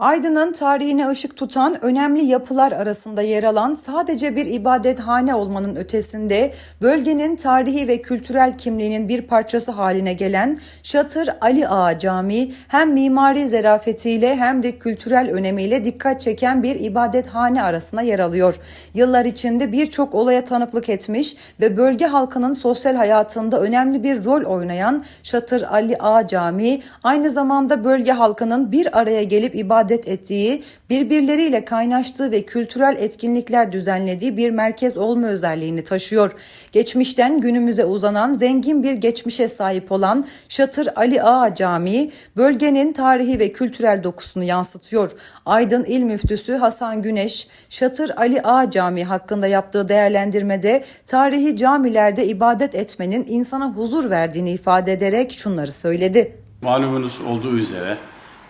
Aydın'ın tarihine ışık tutan önemli yapılar arasında yer alan sadece bir ibadethane olmanın ötesinde bölgenin tarihi ve kültürel kimliğinin bir parçası haline gelen Şatır Ali Ağa Camii hem mimari zerafetiyle hem de kültürel önemiyle dikkat çeken bir ibadethane arasına yer alıyor. Yıllar içinde birçok olaya tanıklık etmiş ve bölge halkının sosyal hayatında önemli bir rol oynayan Şatır Ali Ağa Camii aynı zamanda bölge halkının bir araya gelip ibadet ettiği, birbirleriyle kaynaştığı ve kültürel etkinlikler düzenlediği bir merkez olma özelliğini taşıyor. Geçmişten günümüze uzanan zengin bir geçmişe sahip olan Şatır Ali Ağa Camii, bölgenin tarihi ve kültürel dokusunu yansıtıyor. Aydın İl Müftüsü Hasan Güneş, Şatır Ali Ağa Camii hakkında yaptığı değerlendirmede tarihi camilerde ibadet etmenin insana huzur verdiğini ifade ederek şunları söyledi. Malumunuz olduğu üzere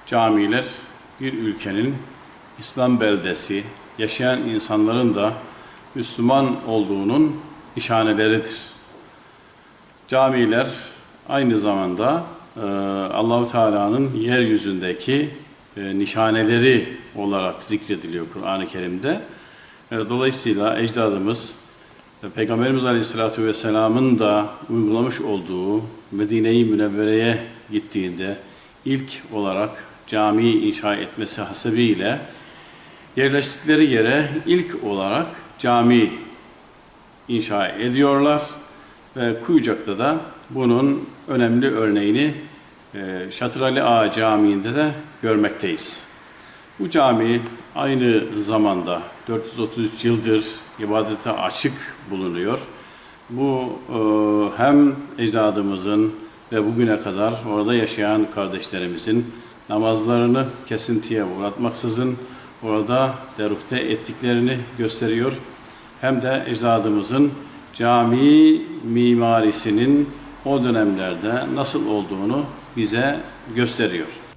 camiler bir ülkenin İslam beldesi, yaşayan insanların da Müslüman olduğunun nişaneleridir. Camiler aynı zamanda e, Allahu Teala'nın yeryüzündeki e, nişaneleri olarak zikrediliyor Kur'an-ı Kerim'de. E, dolayısıyla ecdadımız e, Peygamberimiz Aleyhisselatü Vesselam'ın da uygulamış olduğu Medine-i Münevvere'ye gittiğinde ilk olarak cami inşa etmesi hasebiyle yerleştikleri yere ilk olarak cami inşa ediyorlar ve Kuyucak'ta da bunun önemli örneğini e, Şatırali Ağa Camii'nde de görmekteyiz. Bu cami aynı zamanda 433 yıldır ibadete açık bulunuyor. Bu e, hem ecdadımızın ve bugüne kadar orada yaşayan kardeşlerimizin namazlarını kesintiye uğratmaksızın orada derukte ettiklerini gösteriyor. Hem de ecdadımızın cami mimarisinin o dönemlerde nasıl olduğunu bize gösteriyor.